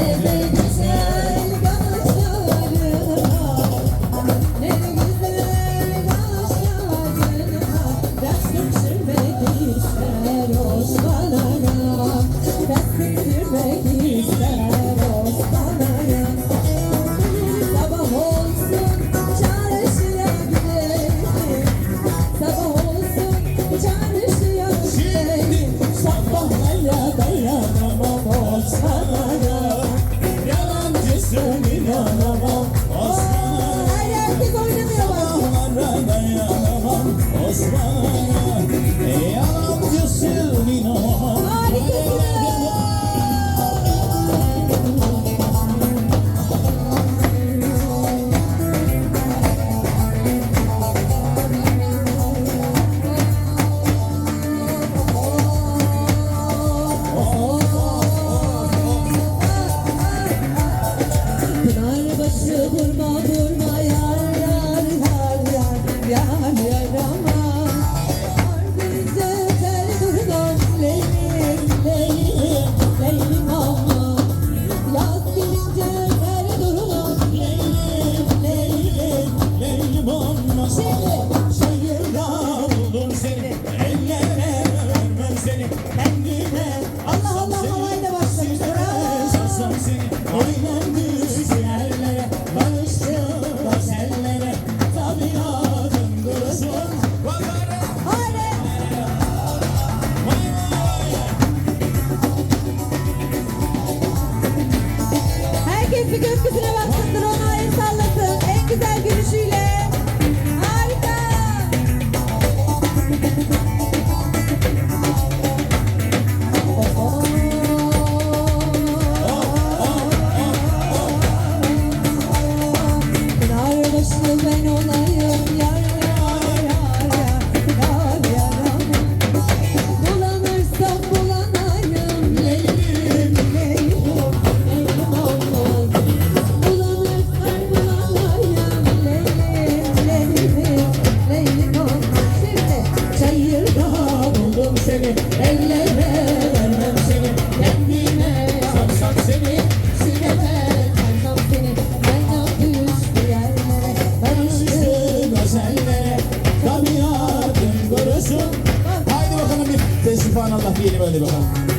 Hallelujah. Yalancısın inanamam Osman vurma vurma yar yar yar yar yar yar aman Ardınca tel durmam leylim leylim leylim aman Yaz gelince tel durmam leylim leylim Leylim olmaz Şimdi Şehirde buldum seni Ellere vermem seni. Kendime gökyüzüne baksın. Drone'a el salla. şu. Haydi bakalım bir teşrifanallah diyelim öyle bakalım.